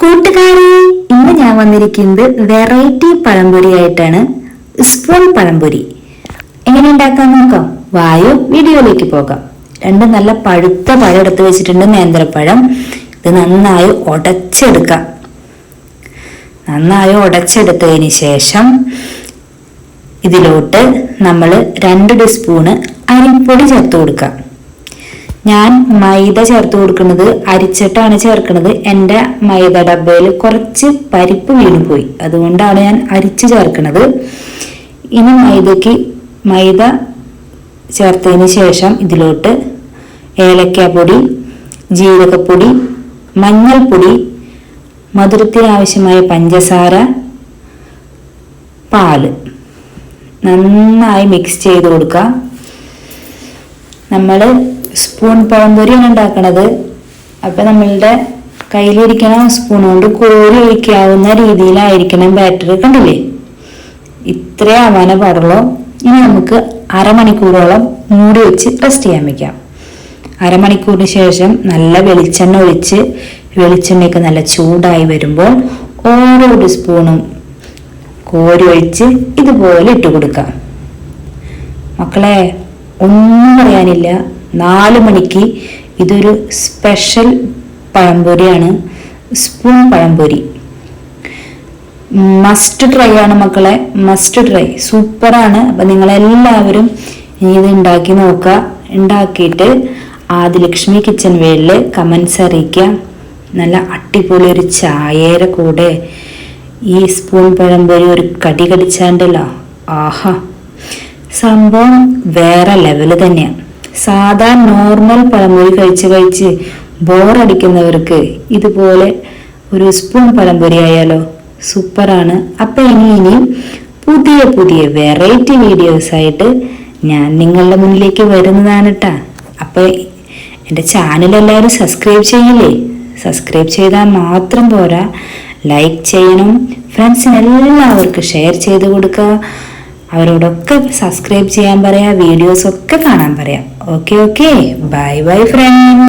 കൂട്ടുകാരെ ഇന്ന് ഞാൻ വന്നിരിക്കുന്നത് വെറൈറ്റി പഴംപൊരി ആയിട്ടാണ് സ്പൂൺ പഴംപൊരി. എങ്ങനെ ഉണ്ടാക്കാൻ നോക്കാം? വായു വീഡിയോയിലേക്ക് പോകാം. രണ്ട് നല്ല പഴുത്ത പഴം എടുത്ത് വെച്ചിട്ടുണ്ട് നേന്ത്രപ്പഴം. ഇത് നന്നായി ഉടച്ചെടുക്കാം. നന്നായി ഉടച്ചെടുത്തതിന് ശേഷം ഇതിലോട്ട് നമ്മൾ രണ്ട് ടീസ്പൂണ് അരിപ്പൊടി ചേർത്ത് കൊടുക്കാം. ഞാൻ മൈദ ചേർത്ത് കൊടുക്കുന്നത് അരിച്ചിട്ടാണ് ചേർക്കുന്നത്. എന്റെ മൈദ ഡബ്ബയിൽ കുറച്ച് പരിപ്പ് വീണുപോയി. അതുകൊണ്ടാണ് ഞാൻ അരിച്ച് ചേർക്കുന്നത്. ഇനി മൈദയ്ക്ക് മൈദ ചേർത്തതിന് ശേഷം ഇതിലോട്ട് ഏലക്കാപ്പൊടി ജീരകപ്പൊടി മഞ്ഞൾപ്പൊടി മധുരത്തിനാവശ്യമായ പഞ്ചസാര പാൽ. നന്നായി മിക്സ് ചെയ്ത് കൊടുക്കുക. നമ്മൾ സ്പൂൺ പഴംപൊരിയാണ് ഉണ്ടാക്കണത്. അപ്പം നമ്മളുടെ കയ്യിലിരിക്കണ സ്പൂൺ കൊണ്ട് കോരി ഒഴിക്കാവുന്ന രീതിയിലായിരിക്കണം ബാറ്ററി കണ്ടില്ലേ? ഇത്രേ ആവാനേ പാടുള്ളൂ. ഇനി നമുക്ക് അരമണിക്കൂറോളം മൂടി വെച്ച് റെസ്റ്റ് ചെയ്യാൻ വെക്കാം. അരമണിക്കൂറിന് ശേഷം നല്ല വെളിച്ചെണ്ണ ഒഴിച്ച് വെളിച്ചെണ്ണയൊക്കെ നല്ല ചൂടായി വരുമ്പോൾ ഓരോ സ്പൂണും കോരി ഒഴിച്ച് ഇതുപോലെ ഇട്ട് കൊടുക്കാം. മക്കളെ ഒന്നും പറയാനില്ല. നാല് മണിക്ക് ഇതൊരു സ്പെഷ്യൽ പഴംപൊരിയാണ്. സ്പൂൺ പഴംപൊരി. മസ്റ്റ് ട്രൈ ആണ് മക്കളെ മസ്റ്റ് ട്രൈ സൂപ്പറാണ് അപ്പം നിങ്ങളെല്ലാവരും ഇത് ഉണ്ടാക്കി നോക്കുക. ഉണ്ടാക്കിയിട്ട് ആദിലക്ഷ്മി കിച്ചൺ വേളിൽ കമൻസ് അറിയിക്കുക. നല്ല അടിപൊളി ഒരു ചായയുടെ കൂടെ ഈ സ്പൂൺ പഴംപൊരി ഒരു കടി കടിച്ചാണ്ടല്ലോ. ആഹാ. സംഭവം വേറെ ലെവൽ തന്നെയാണ് സാധാ നോർമൽ പഴംപൊരി കഴിച്ച് കഴിച്ച് ബോറടിക്കുന്നവർക്ക് ഇതുപോലെ ഒരു സ്പൂൺ പഴംപൊരി ആയാലോ സൂപ്പറാണ്. അപ്പം ഇനി ഇനി പുതിയ പുതിയ വെറൈറ്റി വീഡിയോസ് ആയിട്ട് ഞാൻ നിങ്ങളുടെ മുന്നിലേക്ക് വരുന്നതാണ് കേട്ടാ അപ്പം എന്റെ ചാനൽ എല്ലാവരും സബ്സ്ക്രൈബ് ചെയ്യില്ലേ? സബ്സ്ക്രൈബ് ചെയ്താൽ മാത്രം പോരാ. ലൈക്ക് ചെയ്യണം. ഫ്രണ്ട്സിന് എല്ലാവർക്കും ഷെയർ ചെയ്ത് കൊടുക്കുക. അവരോടൊക്കെ സബ്സ്ക്രൈബ് ചെയ്യാൻ പറയാം വീഡിയോസ് ഒക്കെ കാണാൻ പറയാം. Okay okay bye bye friend